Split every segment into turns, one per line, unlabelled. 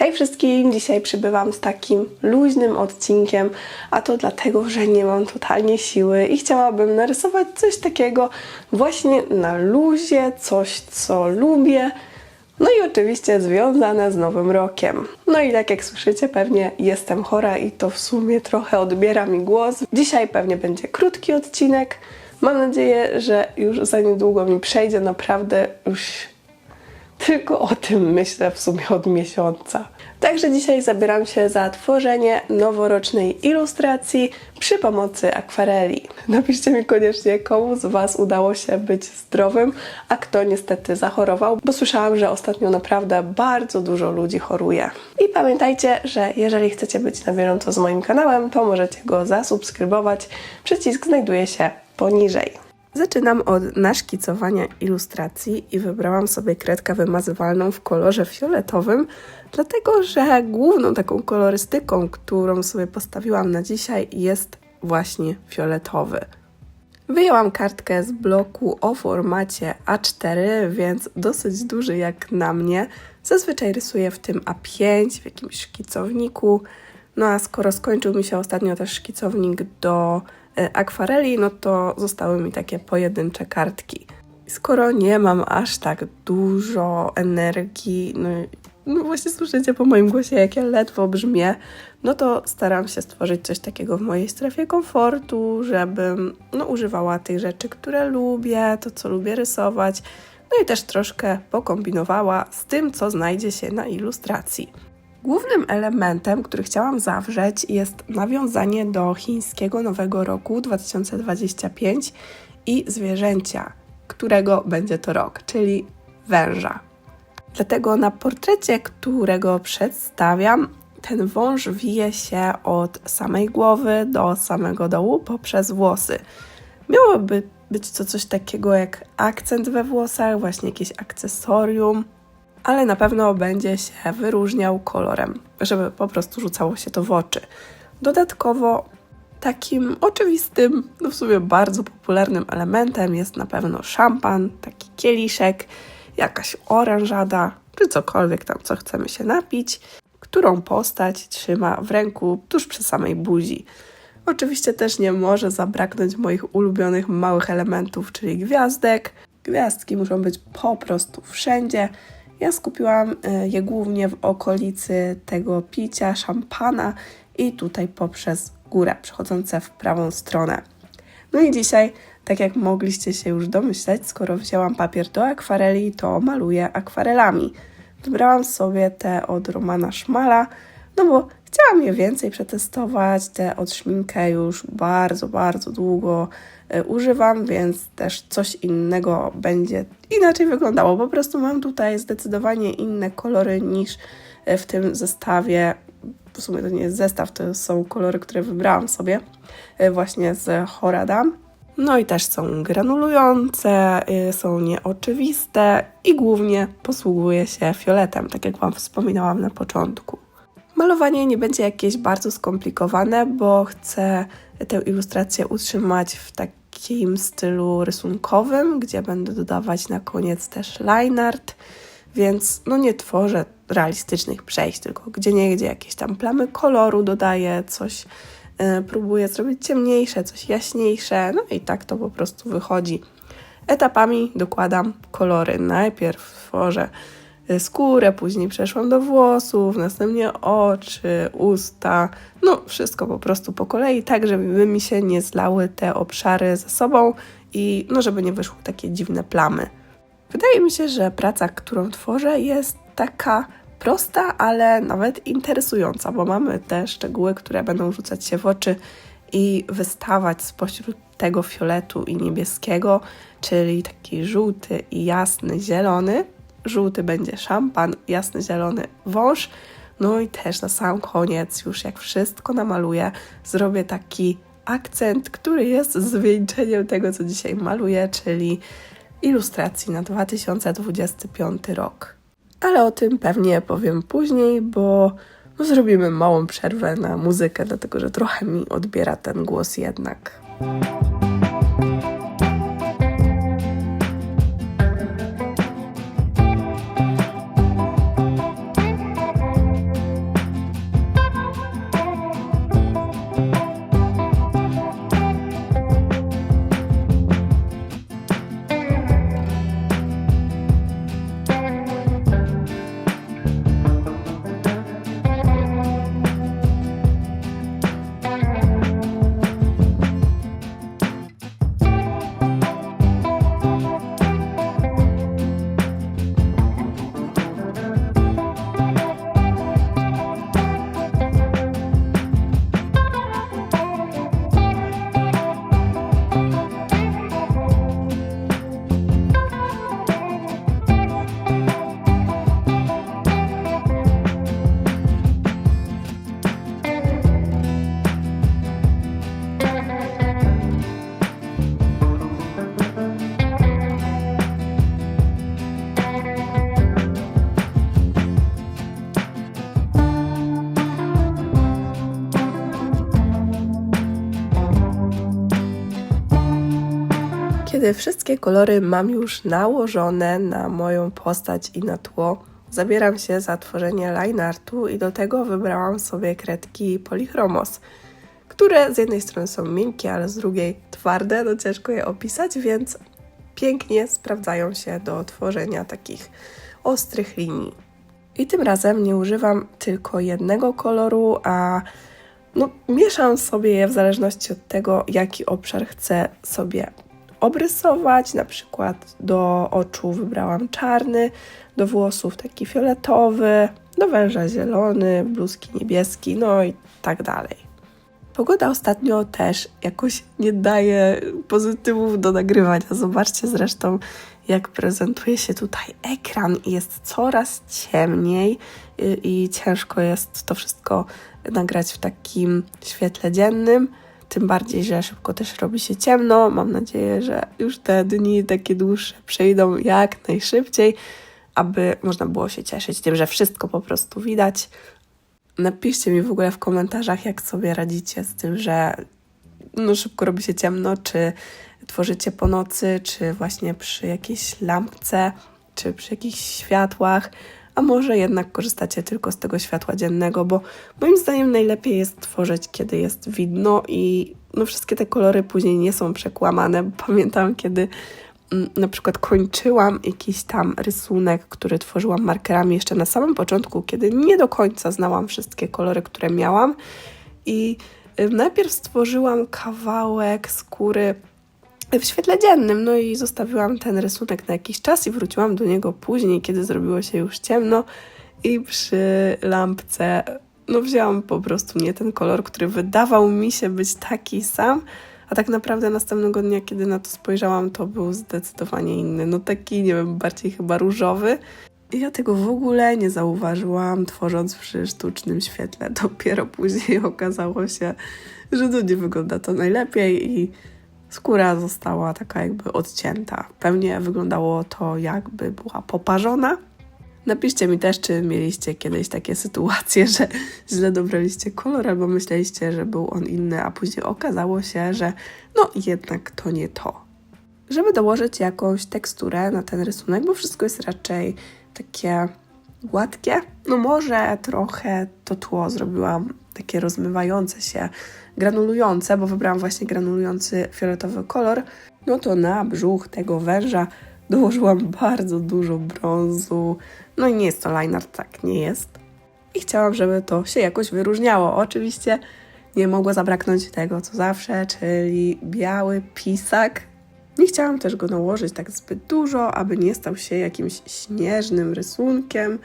Hej wszystkim! Dzisiaj przybywam z takim luźnym odcinkiem, a to dlatego, że nie mam totalnie siły i chciałabym narysować coś takiego właśnie na luzie, coś co lubię. No i oczywiście związane z Nowym Rokiem. No i tak jak słyszycie, pewnie jestem chora i to w sumie trochę odbiera mi głos. Dzisiaj pewnie będzie krótki odcinek. Mam nadzieję, że już za niedługo mi przejdzie. Naprawdę już tylko o tym myślę w sumie od miesiąca. Także dzisiaj zabieram się za tworzenie noworocznej ilustracji przy pomocy akwareli. Napiszcie mi koniecznie, komu z Was udało się być zdrowym, a kto niestety zachorował, bo słyszałam, że ostatnio naprawdę bardzo dużo ludzi choruje. I pamiętajcie, że jeżeli chcecie być na bieżąco z moim kanałem, to możecie go zasubskrybować. Przycisk znajduje się poniżej. Zaczynam od naszkicowania ilustracji i wybrałam sobie kredkę wymazywalną w kolorze fioletowym, dlatego że główną taką kolorystyką, którą sobie postawiłam na dzisiaj jest właśnie fioletowy. Wyjęłam kartkę z bloku o formacie A4, więc dosyć duży jak na mnie. Zazwyczaj rysuję w tym A5, w jakimś szkicowniku. No a skoro skończył mi się ostatnio też szkicownik do akwareli, no to zostały mi takie pojedyncze kartki. Skoro nie mam aż tak dużo energii, no, no właśnie słyszycie po moim głosie, jak ja ledwo brzmię, no to staram się stworzyć coś takiego w mojej strefie komfortu, żebym no, używała tych rzeczy, które lubię, to co lubię rysować, no i też troszkę pokombinowała z tym, co znajdzie się na ilustracji. Głównym elementem, który chciałam zawrzeć, jest nawiązanie do chińskiego Nowego Roku 2025 i zwierzęcia, którego będzie to rok, czyli węża. Dlatego na portrecie, którego przedstawiam, ten wąż wije się od samej głowy do samego dołu poprzez włosy. Miałoby być to coś takiego jak akcent we włosach, właśnie jakieś akcesorium, ale na pewno będzie się wyróżniał kolorem, żeby po prostu rzucało się to w oczy. Dodatkowo takim oczywistym, no w sumie bardzo popularnym elementem jest na pewno szampan, taki kieliszek, jakaś oranżada, czy cokolwiek tam, co chcemy się napić, którą postać trzyma w ręku tuż przy samej buzi. Oczywiście też nie może zabraknąć moich ulubionych małych elementów, czyli gwiazdek. Gwiazdki muszą być po prostu wszędzie. Ja skupiłam e, je głównie w okolicy tego picia szampana i tutaj poprzez górę, przechodzące w prawą stronę. No i dzisiaj, tak jak mogliście się już domyśleć, skoro wzięłam papier do akwareli, to maluję akwarelami. Wybrałam sobie te od Romana Szmala, no bo chciałam je więcej przetestować. Te od szminkę już bardzo, bardzo długo y, używam, więc też coś innego będzie inaczej wyglądało. Po prostu mam tutaj zdecydowanie inne kolory niż y, w tym zestawie. W sumie to nie jest zestaw, to są kolory, które wybrałam sobie y, właśnie z Horadam. No i też są granulujące, są nieoczywiste i głównie posługuje się fioletem, tak jak Wam wspominałam na początku. Malowanie nie będzie jakieś bardzo skomplikowane, bo chcę tę ilustrację utrzymać w takim stylu rysunkowym, gdzie będę dodawać na koniec też line art, więc no nie tworzę realistycznych przejść, tylko gdzie nie gdzie jakieś tam plamy koloru dodaję, coś yy, próbuję zrobić ciemniejsze, coś jaśniejsze, no i tak to po prostu wychodzi. Etapami dokładam kolory. Najpierw tworzę skórę, później przeszłam do włosów, następnie oczy, usta, no wszystko po prostu po kolei, tak żeby mi się nie zlały te obszary ze sobą i no żeby nie wyszły takie dziwne plamy. Wydaje mi się, że praca, którą tworzę jest taka prosta, ale nawet interesująca, bo mamy te szczegóły, które będą rzucać się w oczy i wystawać spośród tego fioletu i niebieskiego, czyli taki żółty i jasny zielony, żółty będzie szampan, jasny zielony wąż. No i też na sam koniec, już jak wszystko namaluję, zrobię taki akcent, który jest zwieńczeniem tego, co dzisiaj maluję, czyli ilustracji na 2025 rok. Ale o tym pewnie powiem później, bo no, zrobimy małą przerwę na muzykę, dlatego że trochę mi odbiera ten głos jednak. Kiedy wszystkie kolory mam już nałożone na moją postać i na tło, zabieram się za tworzenie line artu i do tego wybrałam sobie kredki Polychromos, które z jednej strony są miękkie, ale z drugiej twarde, no ciężko je opisać, więc pięknie sprawdzają się do tworzenia takich ostrych linii. I tym razem nie używam tylko jednego koloru, a no, mieszam sobie je w zależności od tego, jaki obszar chcę sobie obrysować. Na przykład do oczu wybrałam czarny, do włosów taki fioletowy, do węża zielony, bluzki niebieski, no i tak dalej. Pogoda ostatnio też jakoś nie daje pozytywów do nagrywania. Zobaczcie zresztą, jak prezentuje się tutaj ekran jest coraz ciemniej i, i ciężko jest to wszystko nagrać w takim świetle dziennym. Tym bardziej, że szybko też robi się ciemno. Mam nadzieję, że już te dni takie dłuższe przejdą jak najszybciej, aby można było się cieszyć tym, że wszystko po prostu widać. Napiszcie mi w ogóle w komentarzach, jak sobie radzicie z tym, że no szybko robi się ciemno, czy tworzycie po nocy, czy właśnie przy jakiejś lampce, czy przy jakichś światłach, a może jednak korzystacie tylko z tego światła dziennego, bo moim zdaniem najlepiej jest tworzyć, kiedy jest widno i no wszystkie te kolory później nie są przekłamane. Pamiętam, kiedy mm, na przykład kończyłam jakiś tam rysunek, który tworzyłam markerami jeszcze na samym początku, kiedy nie do końca znałam wszystkie kolory, które miałam i y, najpierw stworzyłam kawałek skóry w świetle dziennym. No i zostawiłam ten rysunek na jakiś czas i wróciłam do niego później, kiedy zrobiło się już ciemno i przy lampce no wzięłam po prostu nie ten kolor, który wydawał mi się być taki sam, a tak naprawdę następnego dnia, kiedy na to spojrzałam, to był zdecydowanie inny. No taki, nie wiem, bardziej chyba różowy. I ja tego w ogóle nie zauważyłam, tworząc przy sztucznym świetle. Dopiero później okazało się, że to nie wygląda to najlepiej i skóra została taka jakby odcięta. Pewnie wyglądało to jakby była poparzona. Napiszcie mi też, czy mieliście kiedyś takie sytuacje, że źle dobraliście kolor, albo myśleliście, że był on inny, a później okazało się, że no jednak to nie to. Żeby dołożyć jakąś teksturę na ten rysunek, bo wszystko jest raczej takie gładkie, no może trochę to tło zrobiłam takie rozmywające się, granulujące, bo wybrałam właśnie granulujący fioletowy kolor, no to na brzuch tego węża dołożyłam bardzo dużo brązu. No i nie jest to line art, tak nie jest. I chciałam, żeby to się jakoś wyróżniało. Oczywiście nie mogło zabraknąć tego, co zawsze, czyli biały pisak. Nie chciałam też go nałożyć tak zbyt dużo, aby nie stał się jakimś śnieżnym rysunkiem,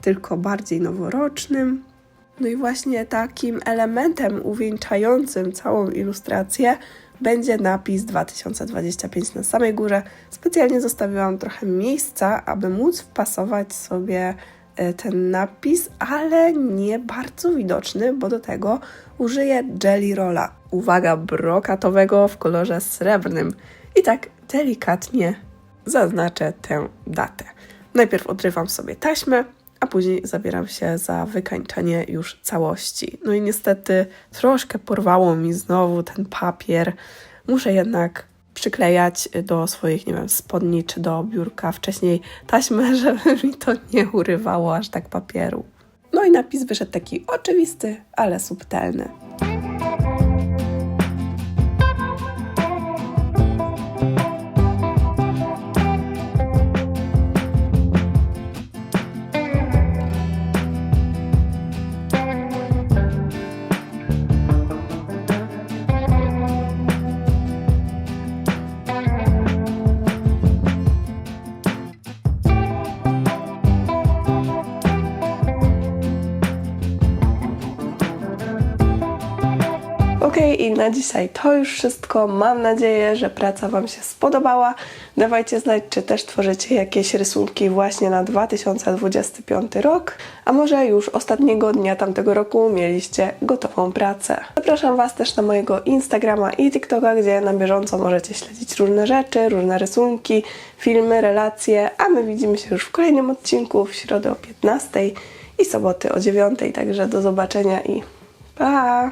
tylko bardziej noworocznym. No i właśnie takim elementem uwieńczającym całą ilustrację będzie napis 2025 na samej górze. Specjalnie zostawiłam trochę miejsca, aby móc wpasować sobie e, ten napis, ale nie bardzo widoczny, bo do tego użyję Jelly Rolla. Uwaga, brokatowego w kolorze srebrnym. I tak delikatnie zaznaczę tę datę. Najpierw odrywam sobie taśmę, a później zabieram się za wykańczenie już całości. No i niestety troszkę porwało mi znowu ten papier. Muszę jednak przyklejać do swoich, nie wiem, spodni czy do biurka wcześniej taśmę, żeby mi to nie urywało aż tak papieru. No i napis wyszedł taki oczywisty, ale subtelny. Na dzisiaj to już wszystko. Mam nadzieję, że praca Wam się spodobała. Dawajcie znać, czy też tworzycie jakieś rysunki właśnie na 2025 rok, a może już ostatniego dnia tamtego roku mieliście gotową pracę. Zapraszam Was też na mojego Instagrama i TikToka, gdzie na bieżąco możecie śledzić różne rzeczy, różne rysunki, filmy, relacje, a my widzimy się już w kolejnym odcinku w środę o 15 i soboty o 9, także do zobaczenia i pa!